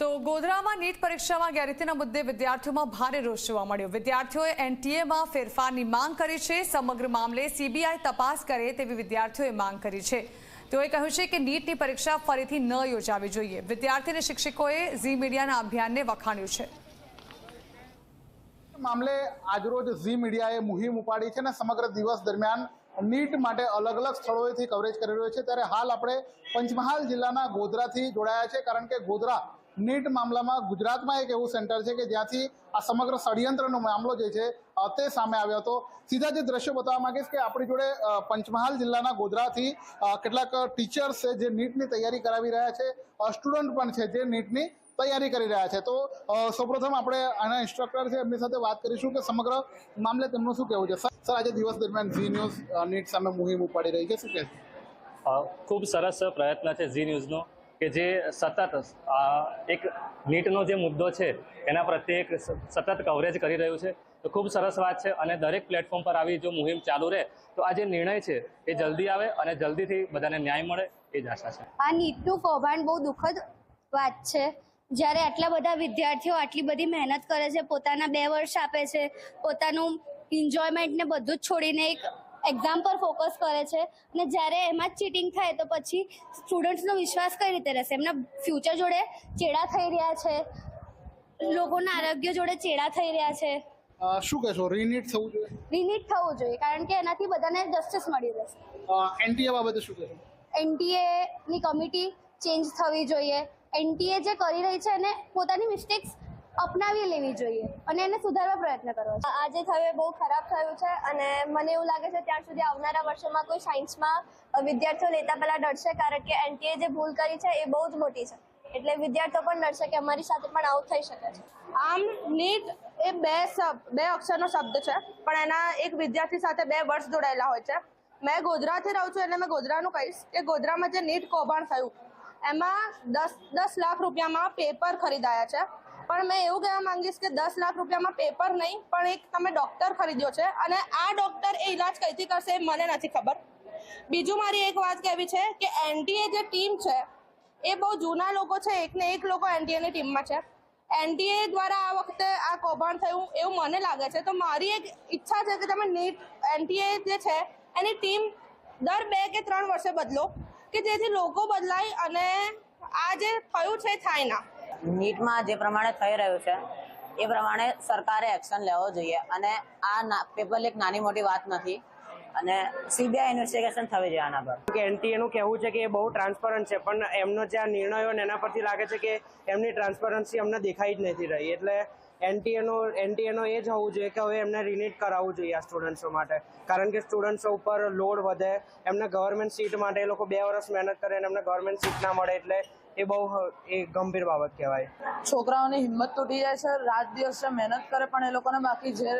તો ગોધરામાં નીટ પરીક્ષામાં ગેરરીતિના મુદ્દે વિદ્યાર્થીઓમાં ભારે રોષ જોવા મળ્યો. વિદ્યાર્થીઓએ એનટીએમાં ફેરફારની માંગ કરી છે. સમગ્ર મામલે સીબીઆઈ તપાસ કરે તેવી વિદ્યાર્થીઓએ માંગ કરી છે. તેઓએ કહ્યું છે કે નીટની પરીક્ષા ફરીથી ન યોજાવી જોઈએ. વિદ્યાર્થી અને શિક્ષકોએ ઝી મીડિયાના અભિયાનને વખાણ્યું છે. મામલે આજરોજ ઝી મીડિયાએ મુહિમ ઉપાડી છે અને સમગ્ર દિવસ દરમિયાન નીટ માટે અલગ અલગ સ્થળોએથી કવરેજ કરી રહ્યો છે. ત્યારે હાલ આપણે પંચમહાલ જિલ્લાના ગોધરાથી જોડાયા છે. કારણ કે ગોધરા નીટ મામલામાં ગુજરાતમાં એક એવું સેન્ટર છે કે જ્યાંથી આ સમગ્ર ષડયંત્રનો મામલો જે છે તે સામે આવ્યો હતો. સીધા જે દ્રશ્યો બતાવવા માંગીશ કે આપણી જોડે પંચમહાલ જિલ્લાના ગોધરાથી કેટલાક ટીચર્સ છે જે નીટની તૈયારી કરાવી રહ્યા છે સ્ટુડન્ટ પણ છે જે નીટની તૈયારી કરી રહ્યા છે. તો સૌપ્રથમ આપણે આના ઇન્સ્ટ્રક્ટર છે એમની સાથે વાત કરીશું કે સમગ્ર મામલે તેમનું શું કહેવું છે? સર આજે દિવસ દરમિયાન ઝી ન્યૂઝ નીટ સામે મુહિમ ઉપાડી રહી છે. શું કહેશો? ખૂબ સરસ પ્રયત્ન છે ઝી ન્યૂઝનો. કે જે સતત એક નીટનો જે મુદ્દો છે, એના પ્રત્યે એક સતત કવરેજ કરી રહ્યું છે. તો ખૂબ સરસ વાત છે અને દરેક પ્લેટફોર્મ પર આવી જો મુહિમ ચાલુ રહે, તો આ જે નિર્ણય છે, એ જલ્દી આવે અને જલ્દીથી બધાને ન્યાય મળે એ જ આશા છે. આ નીટનું કૌભાંડ બહુ દુઃખદ વાત છે. જ્યારે આટલા બધા વિદ્યાર્થીઓ આટલી બધી મહેનત કરે છે, પોતાના બે વર્ષ આપે છે, પોતાનું એન્જોયમેન્ટ ને બધું જ છોડીને એક એક્ઝામ પર ફોકસ કરે છે અને જ્યારે એમાં જ ચીટિંગ થાય તો પછી સ્ટુડન્ટ્સનો વિશ્વાસ કઈ રીતે રહેશે? એમના ફ્યુચર જોડે ચેડા થઈ રહ્યા છે? લોકોના આરોગ્ય જોડે ચેડા થઈ રહ્યા છે? શું કહેશો? રીનીટ થવું જોઈએ? રિનીટ થવું જોઈએ કારણ કે એનાથી બધાને જસ્ટિસ મળી રહેશે. એનટીએ બાબતે શું કહેશો? એનટીએ ની કમિટી ચેન્જ થવી જોઈએ. એનટીએ જે કરી રહી છે એને પોતાની મિસ્ટેક્સ અપનાવી લેવી જોઈએ અને એને સુધારવા પ્રયત્ન કરવો છે આજે થયું એ બહુ ખરાબ થયું છે અને મને એવું લાગે છે ત્યાં સુધી આવનારા વર્ષોમાં કોઈ સાયન્સમાં વિદ્યાર્થીઓ લેતા પહેલા ડરશે કારણ કે એનટીએ જે ભૂલ કરી છે એ બહુ જ મોટી છે. એટલે વિદ્યાર્થીઓ પણ ડરશે કે અમારી સાથે પણ આવું થઈ શકે છે. આમ નીટ એ બે શબ્દ બે અક્ષરનો શબ્દ છે પણ એના એક વિદ્યાર્થી સાથે બે વર્ષ જોડાયેલા હોય છે. મેં ગોધરાથી રહું છું એટલે મેં ગોધરાનું કહીશ કે ગોધરામાં જે નીટ કૌભાંડ થયું એમાં દસ દસ લાખ રૂપિયામાં પેપર ખરીદાયા છે. પણ મેં એવું કહેવા માંગીશ કે દસ લાખ રૂપિયામાં પેપર નહીં, પણ એક તમે ડૉક્ટર ખરીદ્યો છે અને આ ડૉક્ટર એ ઇલાજ કઈથી કરશે એ મને નથી ખબર. બીજું મારી એક વાત કહેવી છે કે એનટીએ જે ટીમ છે, એ બહુ જૂના લોકો છે એકને એક લોકો એનટીએની ટીમમાં છે. એનટીએ દ્વારા આ વખતે આ કૌભાંડ થયું એવું મને લાગે છે. તો મારી એક ઈચ્છા છે કે તમે નીટ એનટીએ જે છે, એની ટીમ દર બે કે ત્રણ વર્ષે બદલો, કે જેથી લોકો બદલાય અને આ જે થયું છે થાય ના. નીટમાં જે પ્રમાણે થઈ રહ્યું છે, એ પ્રમાણે સરકારે એક્શન લેવો જોઈએ. અને આ પેપર લીક નાની મોટી વાત નથી. અને સીબીઆઈ ઇન્વેસ્ટિગેશન થવી જોઈએ આના પર. કે એનટીએનું કહેવું છે કે એ બહુ ટ્રાન્સપરન્ટ છે, પણ એમનો જે આ નિર્ણયો ને એના પરથી લાગે છે કે એમની ટ્રાન્સપરન્સી અમને દેખાઈ જ નથી રહી. એટલે એનટીએનો એનટીએનો એ જ હોવું જોઈએ કે હવે એમને રિનીટ કરાવવું જોઈએ આ સ્ટુડન્ટ્સો માટે. કારણ કે સ્ટુડન્ટ્સો ઉપર લોડ વધે, એમને ગવર્મેન્ટ સીટ માટે એ લોકો બે વર્ષ મહેનત કરે અને એમને ગવર્મેન્ટ સીટ ના મળે, એટલે એ બહુ એ ગંભીર બાબત કહેવાય. છોકરાઓની હિંમત તૂટી જાય છે, રાત દિવસ મહેનત કરે, પણ એ લોકોને બાકી જે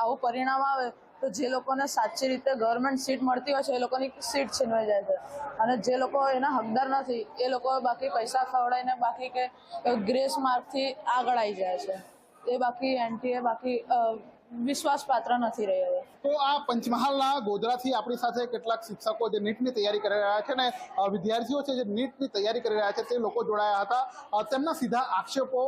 આવું પરિણામ આવે, તો જે લોકોને સાચી રીતે ગવર્મેન્ટ સીટ મળતી હોય છે, એ લોકોની સીટ છીનવાઈ જાય છે. અને જે લોકો એના હકદાર નથી, એ લોકો બાકી પૈસા ખવડાવીને બાકી કે ગ્રેસ માર્કથી આગળ આવી જાય છે. એ બાકી એનટીએ બાકી વિશ્વાસપાત્ર નથી રહ્યો તો આ પંચમહાલના ગોધરાથી આપણી સાથે કેટલાક શિક્ષકો જે નીટની તૈયારી કરી રહ્યા છે ને વિદ્યાર્થીઓ છે જે નીટની તૈયારી કરી રહ્યા છે તે લોકો જોડાયા હતા. તેમના સીધા આક્ષેપો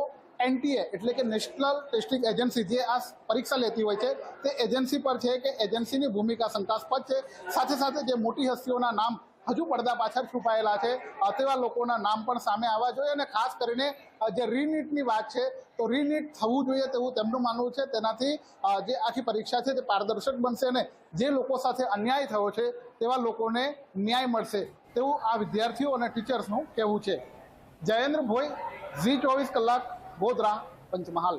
એનટીએ એટલે કે નેશનલ ટેસ્ટિંગ એજન્સી જે આ પરીક્ષા લેતી હોય છે, તે એજન્સી પર છે કે એજન્સીની ભૂમિકા શંકાસ્પદ છે. સાથે સાથે જે મોટી હસ્તીઓના નામ હજુ પડદા પાછળ છુપાયેલા છે. તેવા લોકોના નામ પણ સામે આવવા જોઈએ અને ખાસ કરીને જે રીનીટની વાત છે, તો રીનીટ થવું જોઈએ તેવું તેમનું માનવું છે. તેનાથી જે આખી પરીક્ષા છે તે પારદર્શક બનશે અને જે લોકો સાથે અન્યાય થયો છે તેવા લોકોને ન્યાય મળશે તેવું આ વિદ્યાર્થીઓ અને ટીચર્સનું કહેવું છે. જયેન્દ્ર ભોઈ ઝી ચોવીસ કલાક, ગોધરા, પંચમહાલ.